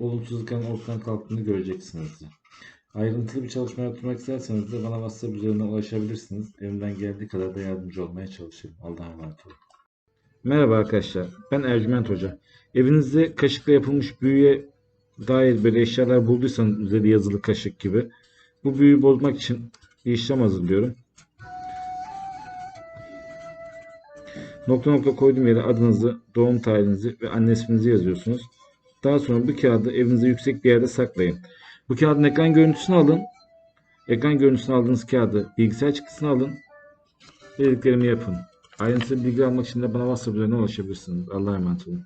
olumsuzlukların ortadan kalktığını göreceksiniz. Ayrıntılı bir çalışma yaptırmak isterseniz de bana WhatsApp üzerinden ulaşabilirsiniz. Elimden geldiği kadar da yardımcı olmaya çalışırım. Allah'a emanet olun. Merhaba arkadaşlar. Ben Ercüment Hoca. Evinizde kaşıkla yapılmış büyüye dair böyle eşyalar bulduysanız üzeri yazılı kaşık gibi bu büyüyü bozmak için bir işlem hazırlıyorum. Nokta nokta koyduğum yere adınızı, doğum tarihinizi ve anne isminizi yazıyorsunuz. Daha sonra bu kağıdı evinizde yüksek bir yerde saklayın. Bu kağıdın ekran görüntüsünü alın. Ekran görüntüsünü aldığınız kağıdı bilgisayar çıktısını alın. Dediklerimi yapın. Ayrıntılı bilgi almak için de bana WhatsApp üzerinden ulaşabilirsiniz. Allah'a emanet olun.